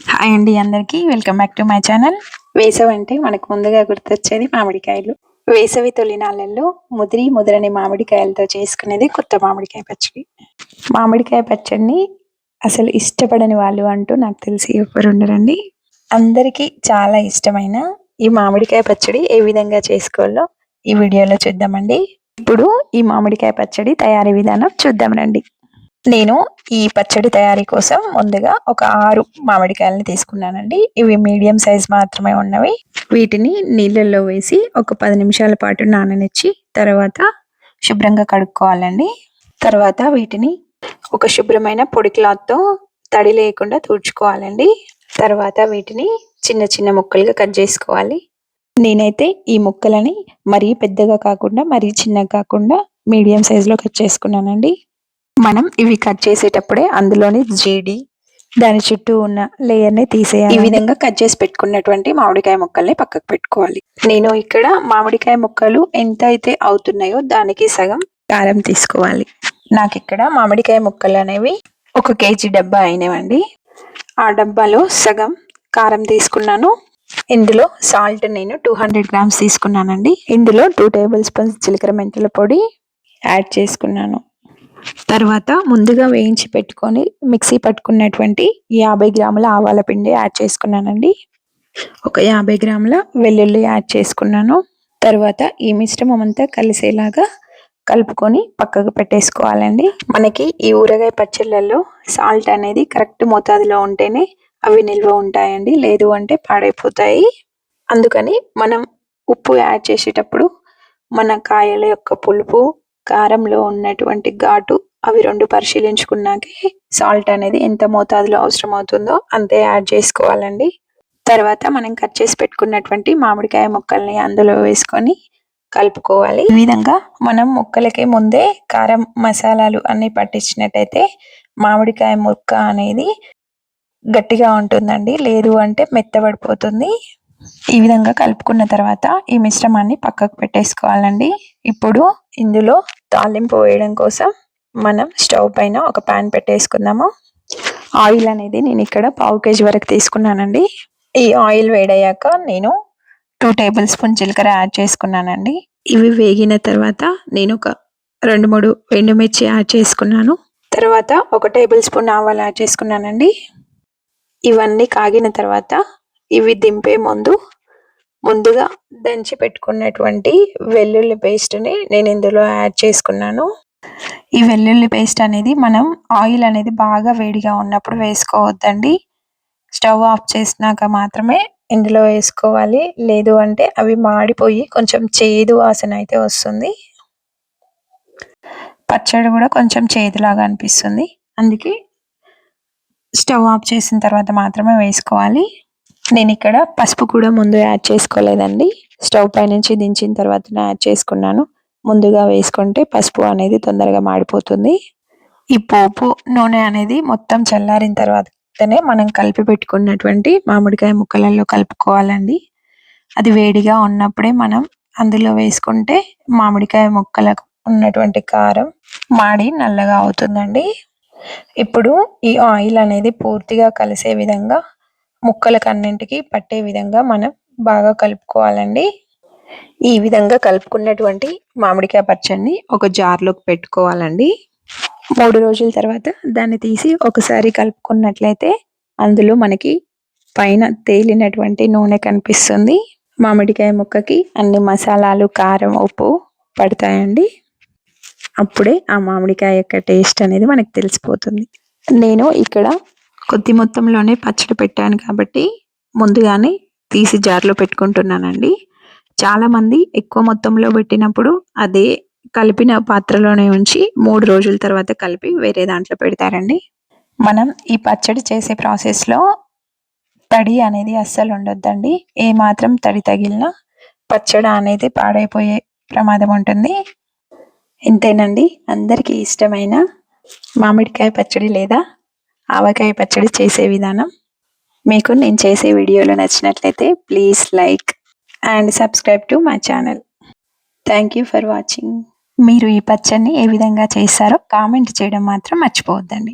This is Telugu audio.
హాయ్ అండి అందరికీ. Welcome back to my channel. వేసవి అంటే మనకు ముందుగా గుర్తొచ్చేది మామిడికాయలు. వేసవి తొలినాళ్ళల్లో ముదిరి ముదిరని మామిడికాయలతో చేసుకునేది కొత్త మామిడికాయ పచ్చడి. మామిడికాయ పచ్చడిని అసలు ఇష్టపడని వాళ్ళు అంటూ నాకు తెలిసి ఎవరు ఉండరండి. అందరికీ చాలా ఇష్టమైన ఈ మామిడికాయ పచ్చడి ఏ విధంగా చేసుకోవాలో ఈ వీడియోలో చూద్దామండి. ఇప్పుడు ఈ మామిడికాయ పచ్చడి తయారీ విధానం చూద్దాం రండి. నేను ఈ పచ్చడి తయారీ కోసం ముందుగా ఒక ఆరు మామిడికాయలని తీసుకున్నానండి. ఇవి మీడియం సైజ్ మాత్రమే ఉన్నవి. వీటిని నీళ్ళల్లో వేసి ఒక పది నిమిషాల పాటు నాననిచ్చి తర్వాత శుభ్రంగా కడుక్కోవాలండి. తర్వాత వీటిని ఒక శుభ్రమైన పొడి క్లాత్తో తడి లేకుండా తుడుచుకోవాలండి. తర్వాత వీటిని చిన్న చిన్న ముక్కలుగా కట్ చేసుకోవాలి. నేనైతే ఈ ముక్కలని మరీ పెద్దగా కాకుండా మరీ చిన్నగా కాకుండా మీడియం సైజులో కట్ చేసుకున్నానండి. మనం ఇవి కట్ చేసేటప్పుడే అందులోని జీడి దాని చుట్టూ ఉన్న లేయర్ని తీసేయాలి. ఈ విధంగా కట్ చేసి పెట్టుకున్నటువంటి మామిడికాయ ముక్కల్ని పక్కకు పెట్టుకోవాలి. నేను ఇక్కడ మామిడికాయ ముక్కలు ఎంత అయితే అవుతున్నాయో దానికి సగం కారం తీసుకోవాలి. నాకు ఇక్కడ మామిడికాయ ముక్కలు అనేవి ఒక కేజీ డబ్బా అయినవండి. ఆ డబ్బాలో సగం కారం తీసుకున్నాను. ఇందులో సాల్ట్ నేను టూ హండ్రెడ్ గ్రామ్స్ తీసుకున్నానండి. ఇందులో టూ టేబుల్ స్పూన్స్ జీలకర్ర మెంతుల పొడి యాడ్ చేసుకున్నాను. తర్వాత ముందుగా వేయించి పెట్టుకొని మిక్సీ పట్టుకున్నటువంటి యాభై గ్రాముల ఆవాల పిండి యాడ్ చేసుకున్నానండి. ఒక యాభై గ్రాముల వెల్లుల్లి యాడ్ చేసుకున్నాను. తర్వాత ఈ మిశ్రమం అంతా కలిసేలాగా కలుపుకొని పక్కకు పెట్టేసుకోవాలండి. మనకి ఈ ఊరగాయ పచ్చళ్ళల్లో సాల్ట్ అనేది కరెక్ట్ మోతాదులో ఉంటేనే అవి నిల్వ ఉంటాయండి. లేదు అంటే పాడైపోతాయి. అందుకని మనం ఉప్పు యాడ్ చేసేటప్పుడు మన కాయల యొక్క పులుపు కారంలో ఉన్నటువంటి ఘాటు అవి రెండు పరిశీలించుకున్నాకే సాల్ట్ అనేది ఎంత మోతాదులో అవసరం అవుతుందో అంతే యాడ్ చేసుకోవాలండి. తర్వాత మనం కట్ చేసి పెట్టుకున్నటువంటి మామిడికాయ ముక్కల్ని అందులో వేసుకొని కలుపుకోవాలి. ఈ విధంగా మనం ముక్కలకి ముందే కారం మసాలాలు అన్ని పట్టించినట్టయితే మామిడికాయ ముక్క అనేది గట్టిగా ఉంటుందండి. లేదు అంటే మెత్తబడిపోతుంది. ఈ విధంగా కలుపుకున్న తర్వాత ఈ మిశ్రమాన్ని పక్కకు పెట్టేసుకోవాలండి. ఇప్పుడు ఇందులో తాలింపు వేయడం కోసం మనం స్టవ్ పైన ఒక ప్యాన్ పెట్టేసుకుందాము. ఆయిల్ అనేది నేను ఇక్కడ పావు కేజీ వరకు తీసుకున్నానండి. ఈ ఆయిల్ వేడయ్యాక నేను టూ టేబుల్ స్పూన్ జీలకర్ర యాడ్ చేసుకున్నానండి. ఇవి వేగిన తర్వాత నేను ఒక రెండు మూడు ఎండుమిర్చి యాడ్ చేసుకున్నాను. తర్వాత ఒక టేబుల్ స్పూన్ ఆవాలు యాడ్ చేసుకున్నానండి. ఇవన్నీ కాగిన తర్వాత ఇవి దింపే ముందు ముందుగా దంచి పెట్టుకున్నటువంటి వెల్లుల్లి పేస్ట్ని నేను ఇందులో యాడ్ చేసుకున్నాను. ఈ వెల్లుల్లి పేస్ట్ అనేది మనం ఆయిల్ అనేది బాగా వేడిగా ఉన్నప్పుడు వేసుకోవద్దండి. స్టవ్ ఆఫ్ చేసినాక మాత్రమే ఇందులో వేసుకోవాలి. లేదు అంటే అవి మాడిపోయి కొంచెం చేదు వాసన అయితే వస్తుంది. పచ్చడి కూడా కొంచెం చేదులాగా అనిపిస్తుంది. అందుకే స్టవ్ ఆఫ్ చేసిన తర్వాత మాత్రమే వేసుకోవాలి. నేను ఇక్కడ పసుపు కూడా ముందు యాడ్ చేసుకోలేదండి. స్టవ్ పై నుంచి దించిన తర్వాత యాడ్ చేసుకున్నాను. ముందుగా వేసుకుంటే పసుపు అనేది తొందరగా మాడిపోతుంది. ఈ పోపు నూనె అనేది మొత్తం చల్లారిన తర్వాతనే మనం కలిపి పెట్టుకున్నటువంటి మామిడికాయ ముక్కలలో కలుపుకోవాలండి. అది వేడిగా ఉన్నప్పుడే మనం అందులో వేసుకుంటే మామిడికాయ ముక్కలకు ఉన్నటువంటి కారం మాడి నల్లగా అవుతుందండి. ఇప్పుడు ఈ ఆయిల్ అనేది పూర్తిగా కలిసే విధంగా ముక్కలకన్నింటికి పట్టే విధంగా మనం బాగా కలుపుకోవాలండి. ఈ విధంగా కలుపుకున్నటువంటి మామిడికాయ పచ్చడిని ఒక జార్లోకి పెట్టుకోవాలండి. మూడు రోజుల తర్వాత దాన్ని తీసి ఒకసారి కలుపుకున్నట్లయితే అందులో మనకి పైన తేలినటువంటి నూనె కనిపిస్తుంది. మామిడికాయ ముక్కకి అన్ని మసాలాలు కారం ఉప్పు పడతాయండి. అప్పుడే ఆ మామిడికాయ యొక్క టేస్ట్ అనేది మనకు తెలిసిపోతుంది. నేను ఇక్కడ కొద్ది మొత్తంలోనే పచ్చడి పెట్టాను కాబట్టి ముందుగానే తీసి జార్లో పెట్టుకుంటున్నానండి. చాలామంది ఎక్కువ మొత్తంలో పెట్టినప్పుడు అదే కలిపిన పాత్రలోనే ఉంచి మూడు రోజుల తర్వాత కలిపి వేరే దాంట్లో పెడతారండి. మనం ఈ పచ్చడి చేసే ప్రాసెస్లో తడి అనేది అస్సలు ఉండొద్దండి. ఏ మాత్రం తడి తగిలినా పచ్చడి అనేది పాడైపోయే ప్రమాదం ఉంటుంది. ఇంతేనండి. అందరికీ ఇష్టమైన మామిడికాయ పచ్చడి లేదా ఆవకాయ పచ్చడి చేసే విధానం. మీకు నేను చేసే వీడియోలు నచ్చినట్లయితే please like and subscribe to my channel. Thank you for watching మీరు ఈ పచ్చడిని ఏ విధంగా చేస్తారో కామెంట్ చేయడం మాత్రం మర్చిపోవద్దండి.